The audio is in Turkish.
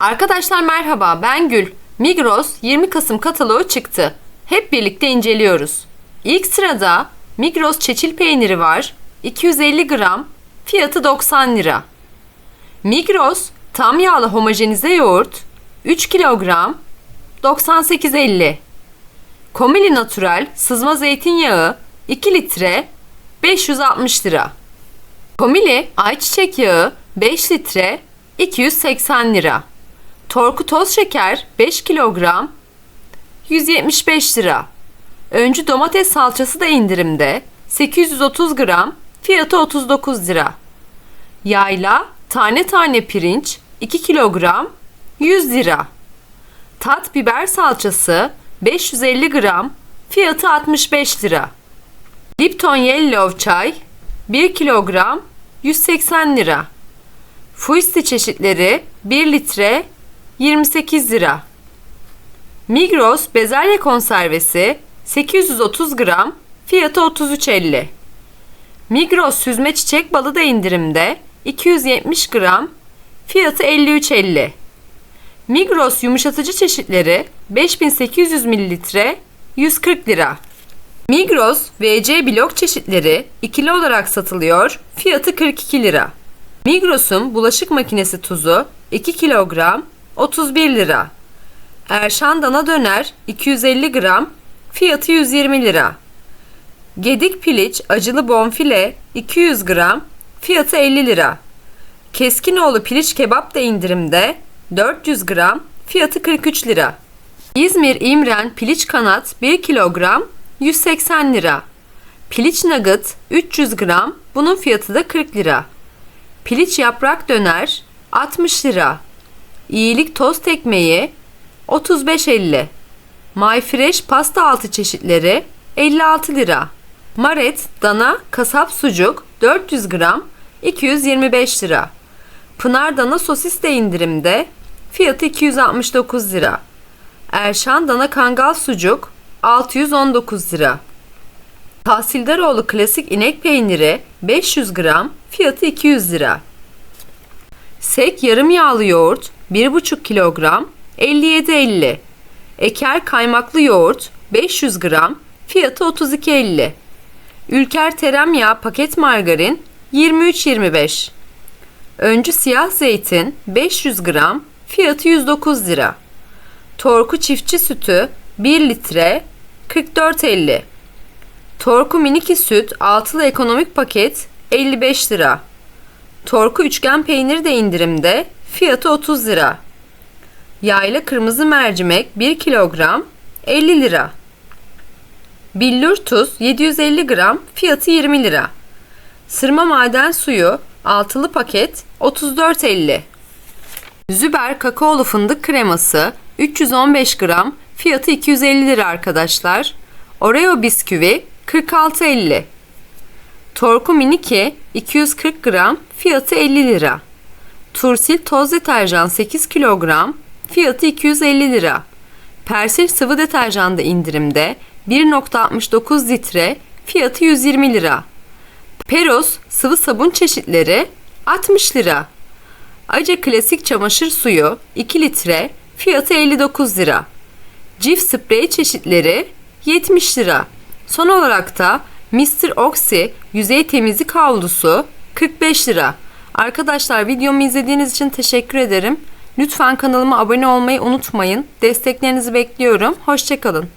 Arkadaşlar merhaba ben Gül. Migros 20 Kasım kataloğu çıktı. Hep birlikte inceliyoruz. İlk sırada Migros çeçil peyniri var. 250 gram. Fiyatı 90 lira. Migros tam yağlı homojenize yoğurt 3 kilogram 98.50. Komili Natural sızma zeytinyağı 2 litre 560 lira. Komili ayçiçek yağı 5 litre 280 lira. Torku toz şeker 5 kilogram 175 lira. Öncü domates salçası da indirimde 830 gram fiyatı 39 lira. Yayla tane tane pirinç 2 kilogram 100 lira. Tat biber salçası 550 gram fiyatı 65 lira. Lipton Yellow çay 1 kilogram 180 lira. Fuisti çeşitleri 1 litre 28 lira. Migros bezelye konservesi 830 gram fiyatı 33.50. Migros süzme çiçek balı da indirimde 270 gram fiyatı 53.50. Migros yumuşatıcı çeşitleri 5800 mililitre 140 lira. Migros VC blok çeşitleri ikili olarak satılıyor. Fiyatı 42 lira. Migros'un bulaşık makinesi tuzu 2 kilogram 31 lira. Erşan dana döner 250 gram fiyatı 120 lira. Gedik piliç acılı bonfile 200 gram fiyatı 50 lira. Keskinoğlu piliç kebap da indirimde 400 gram fiyatı 43 lira. İzmir İmren piliç kanat 1 kilogram 180 lira. Piliç nugget 300 gram bunun fiyatı da 40 lira. Piliç yaprak döner 60 lira. İyilik tost ekmeği 35.50. My Fresh pasta altı çeşitleri 56 lira. Maret dana kasap sucuk 400 gram 225 lira. Pınar dana sosis de indirimde fiyatı 269 lira. Erşan dana kangal sucuk 619 lira. Tahsildaroğlu klasik inek peyniri 500 gram fiyatı 200 lira. Sek yarım yağlı yoğurt 1,5 kilogram 57.50. Eker kaymaklı yoğurt 500 gram fiyatı 32.50. Ülker tereyağı paket margarin 23.25. Öncü siyah zeytin 500 gram fiyatı 109 lira. Torku çiftçi sütü 1 litre 44.50. Torku miniki süt altılı ekonomik paket 55 lira. Torku üçgen peyniri de indirimde fiyatı 30 lira. Yayla kırmızı mercimek 1 kilogram 50 lira. Billur tuz 750 gram fiyatı 20 lira. Sırma maden suyu altılı paket 34.50. Züber kakaolu fındık kreması 315 gram fiyatı 250 lira arkadaşlar. Oreo bisküvi 46.50. Torku Miniki 240 gram fiyatı 50 lira. Tursil toz deterjan 8 kilogram fiyatı 250 lira. Persil sıvı deterjan da indirimde 1.69 litre fiyatı 120 lira. Peros sıvı sabun çeşitleri 60 lira. Aca klasik çamaşır suyu 2 litre fiyatı 59 lira. Cif sprey çeşitleri 70 lira. Son olarak da Mr. Oxy yüzey temizlik havlusu 45 lira. Arkadaşlar videomu izlediğiniz için teşekkür ederim. Lütfen kanalıma abone olmayı unutmayın. Desteklerinizi bekliyorum. Hoşçakalın.